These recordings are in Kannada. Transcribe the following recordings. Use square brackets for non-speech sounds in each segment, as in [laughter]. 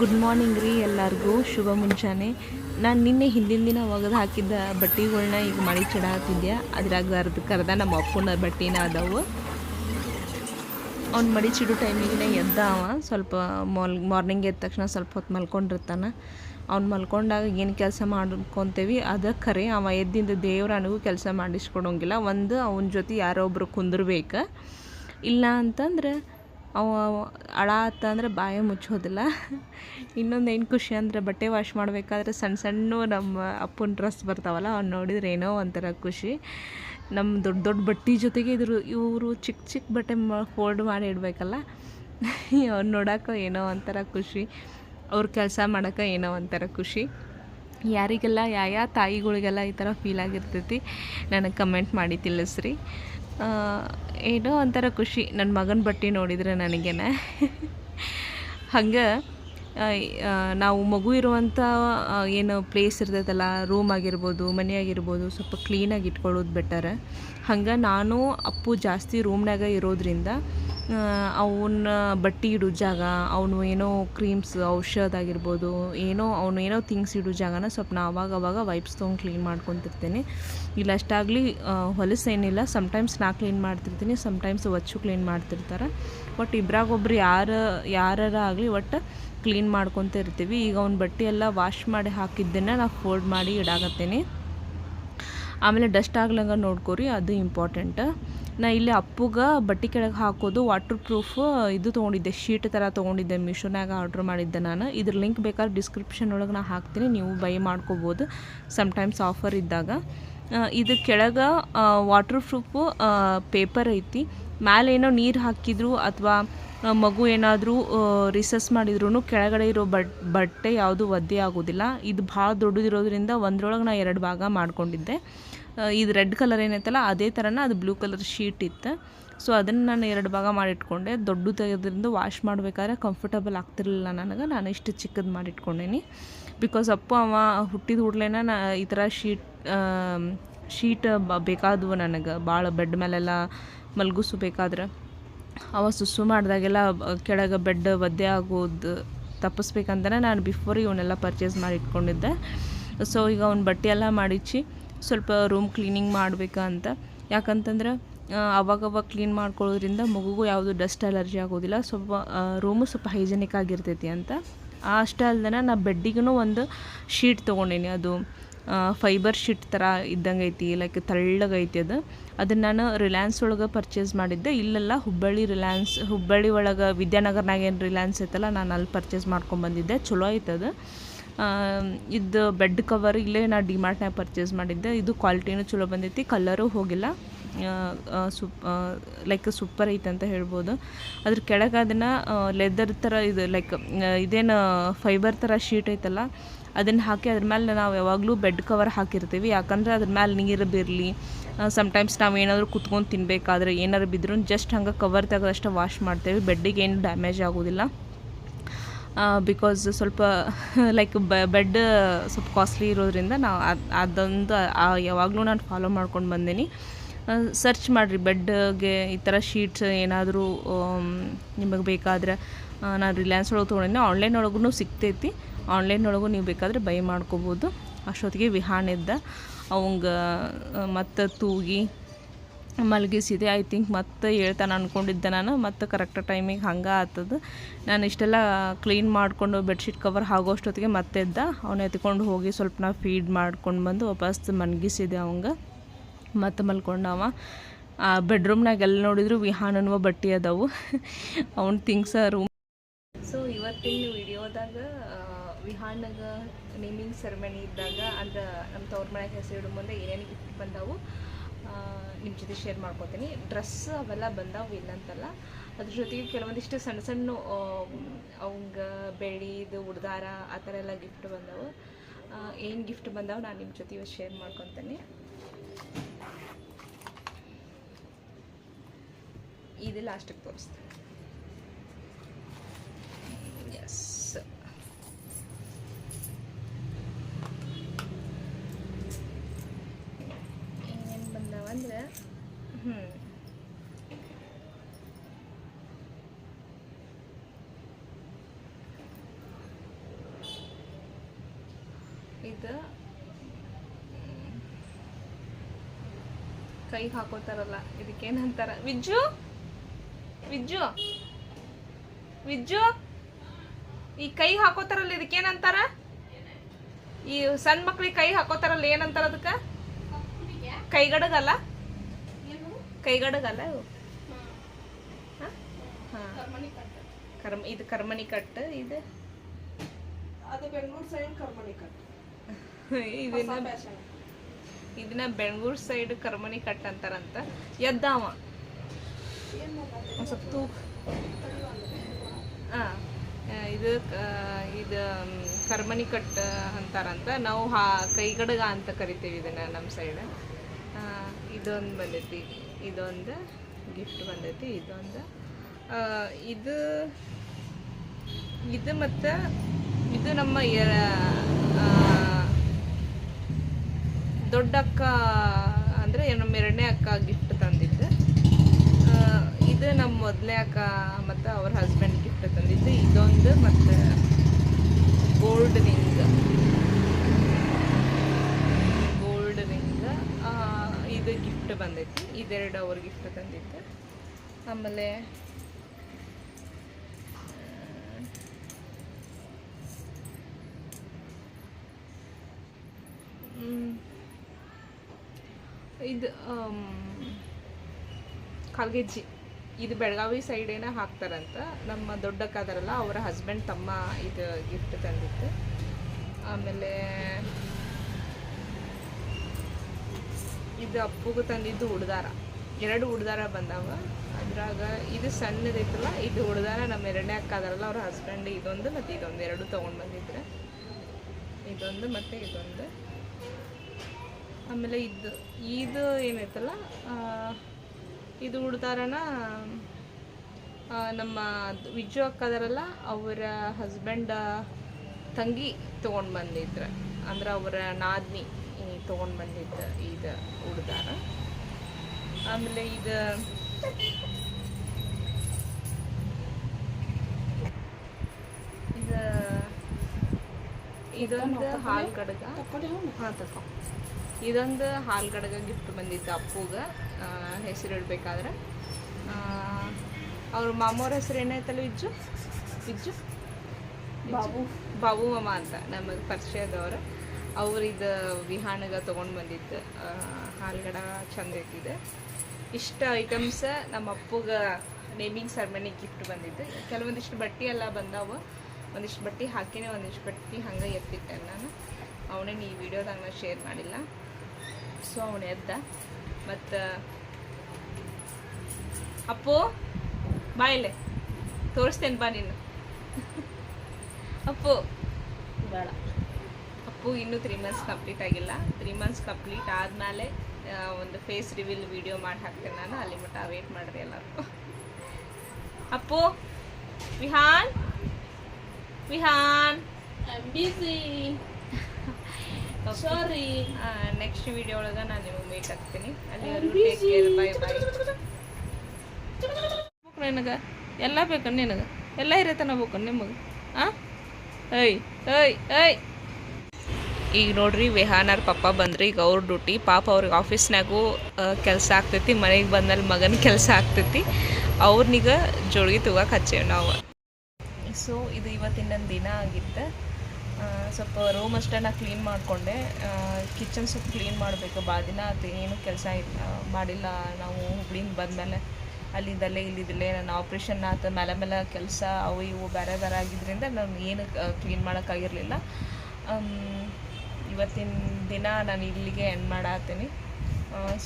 ಗುಡ್ ಮಾರ್ನಿಂಗ್ ರೀ ಎಲ್ಲರಿಗೂ. ಶುಭ ಮುಂಜಾನೆ. ನಾನು ನಿನ್ನೆ ಹಿಂದಿನ ದಿನ ಒಗೆದು ಹಾಕಿದ್ದ ಬಟ್ಟೆಗಳ್ನ ಈಗ ಮಳೆ ಚಿಡಾತಿದ್ದೆ ಅದ್ರಾಗ ಅರ್ಧ ಕರ್ದ ನಮ್ಮ ಅಪ್ಪನ ಬಟ್ಟೆನ ಅದಾವು. ಅವ್ನು ಮಡಿ ಚಿಡು ಟೈಮಿಗೆ ಎದ್ದ ಅವ. ಸ್ವಲ್ಪ ಮಾಲ್ ಮಾರ್ನಿಂಗ್ ಎದ್ದ ತಕ್ಷಣ ಸ್ವಲ್ಪ ಹೊತ್ತು ಮಲ್ಕೊಂಡಿರ್ತಾನೆ. ಅವ್ನು ಮಲ್ಕೊಂಡಾಗ ಏನು ಕೆಲಸ ಮಾಡ್ಕೊತೇವಿ? ಅದ ಖರೆ, ಅವ ಎದ್ದಿಂದ ದೇವ್ರ ನನಗೂ ಕೆಲಸ ಮಾಡಿಸ್ಕೊಡೋಂಗಿಲ್ಲ. ಒಂದು ಅವನ ಜೊತೆ ಯಾರೋ ಒಬ್ಬರು ಕುಂದಿರ್ಬೇಕು. ಇಲ್ಲ ಅಂತಂದ್ರೆ ಅವ ಅಳ ಆತ ಅಂದ್ರೆ ಬಾಯ ಮುಚ್ಚೋದಿಲ್ಲ. ಇನ್ನೊಂದು ಏನು ಖುಷಿ ಅಂದ್ರೆ ಬಟ್ಟೆ ವಾಶ್ ಮಾಡಬೇಕಾದ್ರೆ ಸಣ್ಣ ಸಣ್ಣ ನಮ್ಮ ಅಪ್ಪನ ಡ್ರೆಸ್ ಬರ್ತಾವಲ್ಲ, ಅವ್ನು ನೋಡಿದ್ರೆ ಏನೋ ಒಂಥರ ಖುಷಿ. ನಮ್ಮ ದೊಡ್ಡ ದೊಡ್ಡ ಬಟ್ಟೆ ಜೊತೆಗೆ ಇದ್ರು, ಇವರು ಚಿಕ್ಕ ಚಿಕ್ಕ ಬಟ್ಟೆ ಫೋಲ್ಡ್ ಮಾಡಿ ಇಡಬೇಕಲ್ಲ. ಅವ್ನು ನೋಡೋಕೆ ಏನೋ ಒಂಥರ ಖುಷಿ. ಅವ್ರ ಕೆಲಸ ಮಾಡೋಕೆ ಏನೋ ಒಂಥರ ಖುಷಿ. ಯಾರಿಗೆಲ್ಲ ಯಾವ ತಾಯಿಗಳಿಗೆಲ್ಲ ಈ ಥರ ಫೀಲ್ ಆಗಿರ್ತೈತಿ, ನನಗೆ ಕಮೆಂಟ್ ಮಾಡಿ ತಿಳಿಸ್ರಿ. ಏನೋ ಒಂಥರ ಖುಷಿ. ನನ್ನ ಮಗನ ಬಟ್ಟೆ ನೋಡಿದರೆ ನನಗೇನೆ. ಹಂಗೆ ನಾವು ಮಗು ಇರುವಂಥ ಏನು ಪ್ಲೇಸ್ ಇರ್ತೈತಲ್ಲ ರೂಮ್ ಆಗಿರ್ಬೋದು, ಮನೆ ಆಗಿರ್ಬೋದು, ಸ್ವಲ್ಪ ಕ್ಲೀನಾಗಿ ಇಟ್ಕೊಳ್ಳೋದು ಬೆಟರ್ ಹಂಗೆ ನಾನು ಅಪ್ಪು ಜಾಸ್ತಿ ರೂಮ್ನಾಗ ಇರೋದ್ರಿಂದ ಅವನ ಬಟ್ಟೆ ಇಡೋ ಜಾಗ, ಅವನು ಏನೋ ಕ್ರೀಮ್ಸ್ ಔಷಧ ಆಗಿರ್ಬೋದು, ಏನೋ ಅವನು ಏನೋ ಥಿಂಗ್ಸ್ ಇಡೋ ಜಾಗನ ಸ್ವಲ್ಪ ನಾ ಅವಾಗ ಅವಾಗ ವೈಪ್ಸ್ ತೊಗೊಂಡು ಕ್ಲೀನ್ ಮಾಡ್ಕೊತಿರ್ತೀನಿ. ಇಲ್ಲ ಅಷ್ಟಾಗಲಿ ಹೊಲಸೇನಿಲ್ಲ ಸಮ್ಟೈಮ್ಸ್ ನಾ ಕ್ಲೀನ್ ಮಾಡ್ತಿರ್ತೀನಿ ಸಮ್ಟೈಮ್ಸ್ ಒಚ್ಚು ಕ್ಲೀನ್ ಮಾಡ್ತಿರ್ತಾರೆ. ಬಟ್ ಇಬ್ರಾಗೊಬ್ರು ಯಾರು, ಯಾರಾರ ಆಗಲಿ ಒಟ್ಟು ಕ್ಲೀನ್ ಮಾಡ್ಕೊತ ಇರ್ತೀವಿ. ಈಗ ಅವ್ನ ಬಟ್ಟೆ ಎಲ್ಲ ವಾಶ್ ಮಾಡಿ ಹಾಕಿದ್ದನ್ನು ನಾ ಫೋಲ್ಡ್ ಮಾಡಿ ಇಡಾಕತ್ತೀನಿ. ಆಮೇಲೆ ಡಸ್ಟ್ ಆಗ್ಲಂಗ ನೋಡ್ಕೊರಿ, ಅದು ಇಂಪಾರ್ಟೆಂಟ್ ನಾ ಇಲ್ಲಿ ಅಪ್ಪುಗ ಬಟ್ಟೆ ಕೆಳಗೆ ಹಾಕೋದು ವಾಟರ್ ಪ್ರೂಫ್ ಇದು ತೊಗೊಂಡಿದ್ದೆ. ಶೀಟ್ ಥರ ತೊಗೊಂಡಿದ್ದೆ ಮಿಶೋನಾಗ ಆರ್ಡ್ರ್ ಮಾಡಿದ್ದೆ ನಾನು. ಇದ್ರ ಲಿಂಕ್ ಬೇಕಾದ್ರೆ ಡಿಸ್ಕ್ರಿಪ್ಷನ್ ಒಳಗೆ ನಾ ಹಾಕ್ತೀನಿ. ನೀವು ಬೈ ಮಾಡ್ಕೋಬೋದು. ಸಮ್ಟೈಮ್ಸ್ ಆಫರ್ ಇದ್ದಾಗ. ಇದು ಕೆಳಗೆ ವಾಟರ್ ಪ್ರೂಫು ಪೇಪರ್ ಐತಿ. ಮ್ಯಾಲೆ ಏನೋ ನೀರು ಹಾಕಿದ್ರು ಅಥವಾ ಮಗು ಏನಾದರೂ ರಿಸಸ್ ಮಾಡಿದ್ರು ಕೆಳಗಡೆ ಇರೋ ಬಟ್, ಬಟ್ಟೆ ಯಾವುದು ಒದ್ದೆ ಆಗೋದಿಲ್ಲ. ಇದು ಭಾಳ ದೊಡ್ಡದಿರೋದ್ರಿಂದ ಒಂದರೊಳಗೆ ನಾ ಎರಡು ಭಾಗ ಮಾಡ್ಕೊಂಡಿದ್ದೆ. ಇದು ರೆಡ್ ಕಲರ್ ಏನೈತಲ್ಲ, ಅದೇ ಥರನ ಅದು ಬ್ಲೂ ಕಲರ್ ಶೀಟ್ ಇತ್ತು. ಸೊ ಅದನ್ನು ನಾನು ಎರಡು ಭಾಗ ಮಾಡಿಟ್ಕೊಂಡೆ. ದೊಡ್ಡ ತೆಗೆದ್ರಿಂದ ವಾಶ್ ಮಾಡಬೇಕಾದ್ರೆ ಕಂಫರ್ಟಬಲ್ ಆಗ್ತಿರಲಿಲ್ಲ ನನಗೆ. ನಾನು ಇಷ್ಟು ಚಿಕ್ಕದು ಮಾಡಿಟ್ಕೊಂಡೇನಿ. ಬಿಕಾಸ್ ಅಪ್ಪ, ಅವ ಹುಟ್ಟಿದ ಹುಡ್ಲೇನ ನಾ ಈ ಥರ ಶೀಟ್ ಶೀಟ್ ಬೇಕಾದವು ನನಗೆ. ಭಾಳ ಬೆಡ್ ಮೇಲೆಲ್ಲ ಮಲ್ಗುಸು ಬೇಕಾದ್ರೆ. ಅವ ಸುಸ್ಸು ಮಾಡಿದಾಗೆಲ್ಲ ಕೆಳಗೆ ಬೆಡ್ ಒದ್ದೆ ಆಗೋದು ತಪ್ಪಿಸ್ಬೇಕಂತಲೇ ನಾನು ಬಿಫೋರ್ ಇವನ್ನೆಲ್ಲ ಪರ್ಚೇಸ್ ಮಾಡಿ ಇಟ್ಕೊಂಡಿದ್ದೆ ಸೊ ಈಗ ಅವ್ನ ಬಟ್ಟೆ ಎಲ್ಲ ಮಾಡಿಚ್ಚಿ ಸ್ವಲ್ಪ ರೂಮ್ ಕ್ಲೀನಿಂಗ್ ಮಾಡ್ಬೇಕಂತ ಯಾಕಂತಂದ್ರೆ ಅವಾಗವಾಗ ಕ್ಲೀನ್ ಮಾಡ್ಕೊಳ್ಳೋದ್ರಿಂದ ಮಗುಗೂ ಯಾವುದು ಡಸ್ಟ್ ಅಲರ್ಜಿ ಆಗೋದಿಲ್ಲ. ಸ್ವಲ್ಪ ರೂಮು ಸ್ವಲ್ಪ ಹೈಜೆನಿಕ್ ಆಗಿರ್ತೈತಿ ಅಂತ. ಅಷ್ಟೇ ಅಲ್ಲದೆ ನಾ ಬೆಡ್ಡಿಗೂ ಒಂದು ಶೀಟ್ ತೊಗೊಂಡೇನಿ. ಅದು ಫೈಬರ್ ಶೀಟ್ ಥರ ಇದ್ದಂಗೆ ಐತಿ ಲೈಕ್ ತಳ್ಳಗೈತಿ ಅದು. ಅದನ್ನು ನಾನು ರಿಲಯನ್ಸ್ ಒಳಗೆ ಪರ್ಚೇಸ್ ಮಾಡಿದ್ದೆ. ಇಲ್ಲೆಲ್ಲ ಹುಬ್ಬಳ್ಳಿ ರಿಲಯನ್ಸ್ ಹುಬ್ಬಳ್ಳಿ ಒಳಗೆ ವಿದ್ಯಾನಗರ್ನಾಗ ಏನು ರಿಲಯನ್ಸ್ ಐತಲ್ಲ, ನಾನು ಅಲ್ಲಿ ಪರ್ಚೇಸ್ ಮಾಡ್ಕೊಂಬಂದಿದ್ದೆ ಚಲೋ ಐತದು. ಇದು ಬೆಡ್ ಕವರ್ ಇಲ್ಲೇ ನಾ ಡಿಮಾರ್ಟ್ನಾಗ ಪರ್ಚೇಸ್ ಮಾಡಿದ್ದೆ. ಇದು ಕ್ವಾಲಿಟಿನೂ ಚಲೋ ಬಂದೈತಿ ಕಲರು ಹೋಗಿಲ್ಲ. ಸುಪ್ ಲೈಕ್ ಸೂಪರ್ ಐತೆ ಅಂತ ಹೇಳ್ಬೋದು. ಅದ್ರ ಕೆಳಗೆ ಅದನ್ನು ಲೆದರ್ ಥರ ಇದು ಲೈಕ್ ಇದೇನು ಫೈಬರ್ ಥರ ಶೀಟ್ ಐತಲ್ಲ, ಅದನ್ನು ಹಾಕಿ ಅದ್ರ ಮೇಲೆ ನಾವು ಯಾವಾಗಲೂ ಬೆಡ್ ಕವರ್ ಹಾಕಿರ್ತೀವಿ. ಯಾಕಂದ್ರೆ ಅದ್ರ ಮೇಲೆ ನೀರು ಬೀರಲಿ ಸಮ್ಟೈಮ್ಸ್ ನಾವು ಏನಾದರೂ ಕುತ್ಕೊಂಡು ತಿನ್ಬೇಕಾದ್ರೆ ಏನಾದ್ರು ಬಿದ್ದರೂ ಜಸ್ಟ್ ಹಂಗೆ ಕವರ್ ತೆಗೆದಷ್ಟು ವಾಶ್ ಮಾಡ್ತೇವೆ. ಬೆಡ್ಡಿಗೆ ಏನು ಡ್ಯಾಮೇಜ್ ಆಗೋದಿಲ್ಲ. ಬಿಕಾಸ್ ಸ್ವಲ್ಪ [laughs] ಲೈಕ್ ಬೆಡ್ ಸ್ವಲ್ಪ ಕಾಸ್ಟ್ಲಿ ಇರೋದ್ರಿಂದ ನಾವು ಅದು, ಅದೊಂದು ಯಾವಾಗಲೂ ನಾನು ಫಾಲೋ ಮಾಡ್ಕೊಂಡು ಬಂದೀನಿ. ಸರ್ಚ್ ಮಾಡಿರಿ ಬೆಡ್ಗೆ ಈ ಥರ ಶೀಟ್ಸ್ ಏನಾದರೂ ನಿಮಗೆ ಬೇಕಾದ್ರೆ ನಾನು ರಿಲಯನ್ಸ್ ಒಳಗೆ ತೊಗೊಂಡಿದ್ದೆ ಆನ್ಲೈನ್ ಒಳಗೂ ಸಿಗ್ತೈತಿ. ಆನ್ಲೈನ್ ಒಳಗೂ ನೀವು ಬೇಕಾದರೆ ಬೈ ಮಾಡ್ಕೋಬೋದು. ಅಷ್ಟೊತ್ತಿಗೆ ವಿಹಾನ್ ಇದ್ದ. ಅವಂಗ, ಮತ್ತು ತೂಗಿ ಮಲಗಿಸಿದೆ. ಐ ಥಿಂಕ್ ಮತ್ತೆ ಹೇಳ್ತಾನೆ ಅಂದ್ಕೊಂಡಿದ್ದೆ ನಾನು. ಮತ್ತೆ ಕರೆಕ್ಟ್ ಟೈಮಿಗೆ ಹಂಗೆ ಆತದ. ನಾನು ಇಷ್ಟೆಲ್ಲ ಕ್ಲೀನ್ ಮಾಡಿಕೊಂಡು ಬೆಡ್ಶೀಟ್ ಕವರ್ ಆಗೋಷ್ಟೊತ್ತಿಗೆ ಮತ್ತೆ ಎದ್ದ. ಅವನ್ನ ಎತ್ಕೊಂಡು ಹೋಗಿ ಸ್ವಲ್ಪ ನಾ ಫೀಡ್ ಮಾಡ್ಕೊಂಡು ಬಂದು ವಾಪಸ್ ಮಲಗಿಸಿದೆ ಅವಂಗೆ. ಮತ್ತೆ ಮಲ್ಕೊಂಡವ ಆ ಬೆಡ್ರೂಮ್ನಾಗ ಎಲ್ಲಿ ನೋಡಿದ್ರು ವಿಹಾನ್ ಅನ್ನುವ ಬಟ್ಟೆ ಅದಾವು. ಅವ್ನ ಥಿಂಗ್ಸ ರೂಮ್ ಸೊ ಇವತ್ತಿನ ವಿಡಿಯೋದಾಗ ವಿಹಾನಾಗ ನೇಮಿಂಗ್ ಸೆರೆಮನಿ ಇದ್ದಾಗ, ಅಂದ್ರೆ ನಮ್ಮ ತವ್ರ ಮನೆಗೆ ಹೆಸರಿಡು ಮುಂದೆ ಏನೇನು ಗಿಫ್ಟ್ ಬಂದವು. ನಿಮ್ಮ ಜೊತೆ ಶೇರ್ ಮಾಡ್ಕೊತೀನಿ. ಡ್ರೆಸ್ ಅವೆಲ್ಲ ಬಂದಾವು ಇಲ್ಲಂತಲ್ಲ. ಅದ್ರ ಜೊತೆಗೆ ಕೆಲವೊಂದಿಷ್ಟು ಸಣ್ಣ ಸಣ್ಣ ಅವಂಗ ಬೆಳ್ಳಿದು, ಉಡ್ದಾರ, ಆ ಥರ ಎಲ್ಲ ಗಿಫ್ಟ್ ಬಂದವು. ಏನು ಗಿಫ್ಟ್ ಬಂದವು ನಾನು ನಿಮ್ಮ ಜೊತೆ ಶೇರ್ ಮಾಡ್ಕೊತೀನಿ. ಇದು ಲಾಸ್ಟಿಗೆ ತೋರಿಸ್ತೀನಿ. ಇದು ಕೈ ಹಾಕೋತಾರಲ್ಲ, ಇದಕ್ಕೇನಂತಾರ? ವಿಜ್ಜು? ವಿಜ್ಜು? ವಿಜ್ಜು? ಈ ಕೈ ಹಾಕೋತಾರಲ್ಲ, ಇದಕ್ಕೇನಂತಾರ? ಈ ಸಣ್ಣ ಮಕ್ಳಿಗೆ ಕೈ ಹಾಕೋತಾರಲ್ಲ, ಏನಂತಾರ ಅದಕ್ಕ? ಕೈಗಡಗಲ್ಲ? ಕೈಗಡಗಲ್ಲ ಇವು. ಕರ್ಮ ಇದು ಕರ್ಮಣಿ ಕಟ್ ಇದು? ಅದು ಬೆಂಗಳೂರು ಸೈಡ್ ಕರ್ಮಣಿ ಕಟ್ ಇದನ್ನ ಇದನ್ನ ಬೆಂಗಳೂರು ಸೈಡ್ ಕರ್ಮಣಿ ಕಟ್ ಅಂತಾರಂತ. ಎದ್ದಾವ? ಸ್ವಲ್ಪ ತೂಕ ಹಾಂ. ಇದು ಇದು ಕರ್ಮಣಿ ಕಟ್ ಅಂತಾರಂತ. ನಾವು ಹಾ ಕೈಗಡಗ ಅಂತ ಕರಿತೀವಿ ಇದನ್ನ ನಮ್ಮ ಸೈಡ್ ಇದೊಂದು ಬಂದೈತಿ. ಇದೊಂದು ಗಿಫ್ಟ್ ಬಂದೈತಿ, ಇದೊಂದು ಇದು ಇದು ಮತ್ತು ಇದು ನಮ್ಮ ದೊಡ್ಡ ಅಕ್ಕ ಅಂದರೆ ನಮ್ಮ ಎರಡನೇ ಅಕ್ಕ ಗಿಫ್ಟ್ ತಂದಿದ್ದು. ಇದು ನಮ್ಮ ಮೊದಲನೇ ಅಕ್ಕ ಮತ್ತು ಅವ್ರ ಹಸ್ಬೆಂಡ್ ಗಿಫ್ಟ್ ತಂದಿದ್ದು. ಇದೊಂದು ಮತ್ತು ಗೋಲ್ಡ್ ರಿಂಗ್ ಗೋಲ್ಡ್ ರಿಂಗ್ ಇದು ಗಿಫ್ಟ್ ಬಂದೈತಿ. ಇದೆರಡು ಅವ್ರ ಗಿಫ್ಟ್ ತಂದಿತ್ತು ಆಮೇಲೆ ಇದು ಕಾಲ್ಗೆಜ್ಜಿ. ಇದು ಬೆಳಗಾವಿ ಸೈಡ್ ಏನೋ ಹಾಕ್ತಾರಂತ. ನಮ್ಮ ದೊಡ್ಡಕ್ಕಾದಾರಲ್ಲ ಅವರ ಹಸ್ಬೆಂಡ್ ತಮ್ಮ ಇದು ಗಿಫ್ಟ್ ತಂದಿತ್ತು ಆಮೇಲೆ ಇದು ಅಪ್ಪುಗೂ ತಂದಿದ್ದು ಉಡ್ದಾರ. ಎರಡು ಉಡ್ದಾರ ಬಂದಾವ. ಅದ್ರಾಗ ಇದು ಸಣ್ಣದೈತಲ್ಲ ಇದು ಉಡ್ದಾರ ನಮ್ಮ ಎರಡನೇ ಅಕ್ಕ ಅದಾರಲ್ಲ, ಅವ್ರ ಹಸ್ಬೆಂಡ್ ಇದೊಂದು ಮತ್ತು ಇದೊಂದು. ಎರಡು ತೊಗೊಂಡು ಬಂದಿದ್ರೆ. ಇದೊಂದು ಮತ್ತು ಇದೊಂದು. ಆಮೇಲೆ ಇದು ಇದು ಏನೈತಲ್ಲ ಇದು ಉಡ್ದಾರನ ನಮ್ಮ ವಿಜು ಅಕ್ಕದಾರಲ್ಲ ಅವರ ಹಸ್ಬೆಂಡ ತಂಗಿ ತೊಗೊಂಡು ಬಂದಿದ್ರೆ. ಅಂದ್ರೆ ಅವರ ನಾದ್ನಿ. ತೊಗೊಂಡು ಬಂದಿದ್ದ ಇದು ಉಡ್ದಾರ. ಆಮೇಲೆ ಇದು ಇದು ಇದೊಂದು ಹಾಲು ಕಡಗ. ಹಾಂ ಇದೊಂದು ಹಾಲು ಕಡಗ ಗಿಫ್ಟ್ ಬಂದಿತ್ತು ಅಪ್ಪುಗೆ. ಹೆಸರು ಇಡಬೇಕಾದ್ರೆ ಅವ್ರ ಮಾಮೋರ ಹೆಸರು ಏನಾಯ್ತಲ್ಲ ಇಜ್ಜು ಇಜ್ಜು ಬಾಬು. ಬಾಬು ಮಾಮ ಅಂತ ನಮಗೆ ಪರಿಚಯದವರು ಅವ್ರು ಇದು ವಿಹಾನಗ ತೊಗೊಂಡು ಬಂದಿದ್ದು ಹಾಲ್ಗಡ ಚಂದ ಐತಿದೆ ಇಷ್ಟ ಐಟಮ್ಸ ನಮ್ಮ ಅಪ್ಪಗ ನೇಮಿಂಗ್ ಸೆರ್ಮನಿ ಗಿಫ್ಟ್ ಬಂದಿದ್ದು. ಕೆಲವೊಂದಿಷ್ಟು ಬಟ್ಟೆ ಎಲ್ಲ ಬಂದಾವ. ಒಂದಿಷ್ಟು ಬಟ್ಟೆ ಹಾಕಿನೇ, ಒಂದಿಷ್ಟು ಬಟ್ಟೆ ಹಂಗೆ ಎತ್ತಿಟ್ಟೆ ನಾನು. ಅವನೇ ಈ ವಿಡಿಯೋದಾಗ ನಾನು ಶೇರ್ ಮಾಡಿಲ್ಲ. ಸೊ ಅವನು ಎದ್ದ. ಮತ್ತು ಅಪ್ಪು ಬಾಯಿಲೆ ತೋರಿಸ್ತೇನೆ ಬಾ ನೀನು. [laughs] ಅಪ್ಪು. ಬೇಡ. ಅಪ್ಪು ಇನ್ನೂ ತ್ರೀ ಮಂತ್ಸ್ ಕಂಪ್ಲೀಟ್ ಆಗಿಲ್ಲ. ತ್ರೀ ಮಂತ್ಸ್ ಕಂಪ್ಲೀಟ್ ಆದಮೇಲೆ ಒಂದು ಫೇಸ್ ರಿವೀಲ್ ವಿಡಿಯೋ ಮಾಡಿ ಹಾಕ್ತೇನೆ ನಾನು. ಅಲ್ಲಿ ಮಟ್ಟ ವೇಟ್ ಮಾಡ್ರಿ ಎಲ್ಲರೂ. Appu Vihan? Vihan? Busy sorry next video ಒಳಗೆ ನಾನು ನಿಮಗೆ ಮೀಟ್ ಆಗ್ತೀನಿ ಅಲ್ಲಿವರೆಗೂ ಕೇರ್ ಬೈ ಬೈ ನಿನಗೆ? ಎಲ್ಲ ಬೇಕು ನಿನಗೆ? ಎಲ್ಲ ಇರತ್ತನ ಬೇಕು ನಿಮಗೆ? ಹಾಂ ಏಯ್ ಏಯ್ ಏಯ್. ಈಗ ನೋಡ್ರಿ ವಿಹಾನರ್ ಪಪ್ಪ ಬಂದ್ರಿ ಈಗ ಅವ್ರ ಡ್ಯೂಟಿ. ಪಾಪ ಅವ್ರಿಗೆ ಆಫೀಸ್ನಾಗೂ ಕೆಲಸ ಆಗ್ತೈತಿ. ಮನೆಗೆ ಬಂದ್ಮೇಲೆ ಮಗನ ಕೆಲಸ ಆಗ್ತೈತಿ. ಅವ್ರನ್ನೀಗ ಜೋಳಿಗೆ ತಗೋಕೆ ಹಚ್ಚೇವೆ ನಾವು. ಸೊ, ಇದು ಇವತ್ತಿನ ದಿನ ಆಗಿತ್ತು. ಸ್ವಲ್ಪ ರೂಮ್ ಅಷ್ಟೇ ನಾ ಕ್ಲೀನ್ ಮಾಡಿಕೊಂಡೆ. ಕಿಚನ್ ಸ್ವಲ್ಪ ಕ್ಲೀನ್ ಮಾಡಬೇಕು. ಭಾಳ ದಿನ ಆತು, ಏನು ಕೆಲಸ ಇಲ್ಲ ಮಾಡಿಲ್ಲ. ನಾವು ಹುಬ್ಳಿಂದ ಬಂದಮೇಲೆ ಅಲ್ಲಿದ್ದಲ್ಲೇ ಇಲ್ಲಿದ್ದಲ್ಲೇ ನನ್ನ ಆಪ್ರೇಷನ್ ಆತು. ಮೇಲೆ ಮೇಲೆ ಕೆಲಸ ಅವು ಇವು ಬೇರೆ ಬೇರೆ ಆಗಿದ್ದರಿಂದ ನಾನು ಏನು ಕ್ಲೀನ್ ಮಾಡೋಕ್ಕಾಗಿರಲಿಲ್ಲ ಇವತ್ತಿನ ದಿನ ನಾನು ಇಲ್ಲಿಗೆ ಎಂಡ್ ಮಾಡತ್ತೀನಿ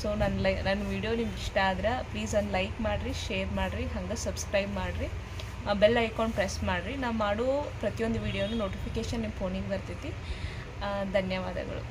ಸೊ ನನ್ನ ಲೈ ನನ್ನ ವಿಡಿಯೋ ನಿಮ್ಗೆ ಇಷ್ಟ ಆದ್ರೆ ಪ್ಲೀಸ್ ಒಂದು ಲೈಕ್ ಮಾಡಿರಿ ಶೇರ್ ಮಾಡಿರಿ, ಹಂಗೆ ಸಬ್ಸ್ಕ್ರೈಬ್ ಮಾಡಿರಿ. ಬೆಲ್ ಐಕಾನ್ ಪ್ರೆಸ್ ಮಾಡಿರಿ. ನಾನು ಮಾಡೋ ಪ್ರತಿಯೊಂದು ವಿಡಿಯೋನು ನೋಟಿಫಿಕೇಷನ್ ನಿಮ್ಮ ಫೋನಿಗೆ ಬರ್ತೈತಿ. ಧನ್ಯವಾದಗಳು.